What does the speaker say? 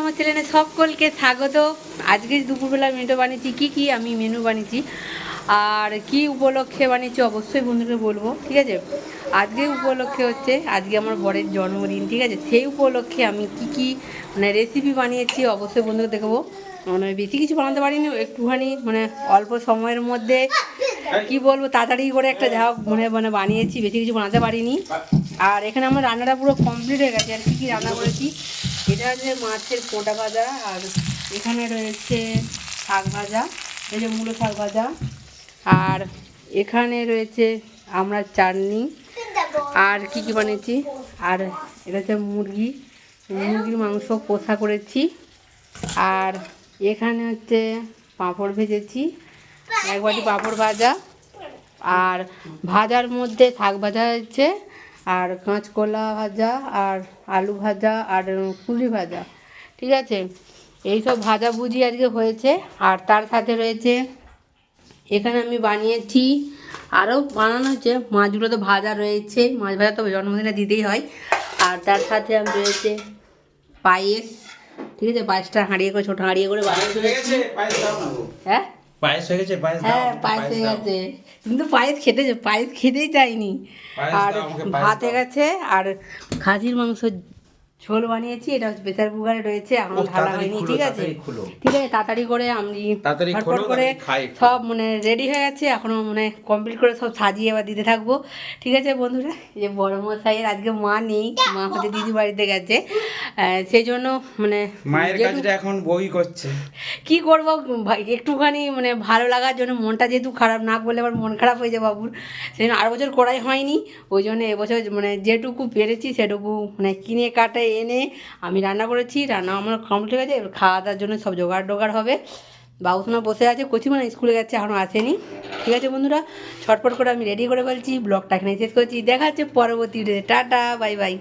আমার চ্যানেলে সকলকে স্বাগত। আজকে দুপুরবেলা মেনু বানিয়েছি, কি কি আমি মেনু বানিয়েছি, আর কি উপলক্ষে বানিয়েছি অবশ্যই বন্ধুকে বলব, ঠিক আছে? আজকে উপলক্ষে হচ্ছে, আজকে আমার বরের জন্মদিন, ঠিক আছে? সেই উপলক্ষে আমি কি কি মানে রেসিপি বানিয়েছি অবশ্যই বন্ধুকে দেখব। মানে বেশি কিছু বানাতে পারিনি, একটুখানি মানে অল্প সময়ের মধ্যে, কি বলব, তাড়াতাড়ি করে একটা যা মানে মানে বানিয়েছি, বেশি কিছু বানাতে পারিনি। আর এখানে আমার রান্নাটা পুরো কমপ্লিট হয়ে গেছে, আর কি কি রান্না করেছি এটা হচ্ছে মাছের পোটা ভাজা আর এখানে রয়েছে শাক ভাজা, এই যে মূলো শাক ভাজা। আর এখানে রয়েছে আমরা চাটনি। আর কি কি বানিয়েছি? আর এটা হচ্ছে মুরগি। মুরগির মাংস কষা করেছি। আর এখানে হচ্ছে পাঁপড় ভেজেছি। এক বাটি পাঁপড় ভাজা। আর ভাজার মধ্যে শাক ভাজা হয়েছে। আর কাঁচকলা ভাজা আর আলু ভাজা আর কুলি ভাজা। ঠিক আছে? এই সব ভাজা ভুজি আজকে হয়েছে। আর তার সাথে রয়েছে এখানে আমি বানিয়েছি আরও বানানো হচ্ছে মাছগুলো তো ভাজা রয়েছে। মাছ ভাজা তো জন্মদিনে দিতেই হয়। আর তার সাথে আমি রয়েছে পায়েস। ঠিক আছে? পায়েসটা হাঁড়িয়ে করে ছোটো হাঁড়িয়ে করে বানিয়ে হ্যাঁ? পায়েস হয়ে গেছে পায়েস হ্যাঁ পায়েস হয়ে। গেছে। কিন্তু পায়েস খেতে পায়েস খেতেই চাইনি। আর ভাত হয়ে গেছে আর খাসির মাংস ঝোল বানিয়েছি এটা প্রেসার কুকারে রয়েছে ও, ঢালা হয়নি ঠিক আছে? ঠিক আছে তাড়াতাড়ি করে আমি তাড়াতাড়ি করে। সব মানে রেডি হয়ে গেছে এখনও মানে কমপ্লিট করে সব সাজিয়ে এবার দিতে থাকব। ঠিক আছে বন্ধুরা এই যে বড় মশাইয়ের আজকে মা নেই মা হচ্ছে দিদি বাড়িতে গেছে সেই জন্য মানে মায়ের কাজটা এখন বই করছে। কি করব ভাই, একটুখানি মানে ভালো লাগার জন্য মনটা যেহেতু খারাপ না করলে আবার মন খারাপ হয়ে যায় বাবুর। সেই জন্য আর বছর করাই হয়নি ওই জন্য এবছর মানে যেটুকু পেরেছি সেটুকু মানে কিনে কাটে এনে আমি রান্না করেছি, রান্না আমার কমপ্লিট হয়ে গেছে, এবার খাওয়া দাওয়ার জন্য সব জোগাড় টোগাড় হবে। বাবুসোনা বসে আছে, কচি মানে স্কুলে গেছে এখনও আসেনি। ঠিক আছে বন্ধুরা ছটপট করে আমি রেডি করে ফেলছি, ব্লগটা এখানে শেষ করছি। দেখা হচ্ছে পরবর্তী টাটা বাই বাই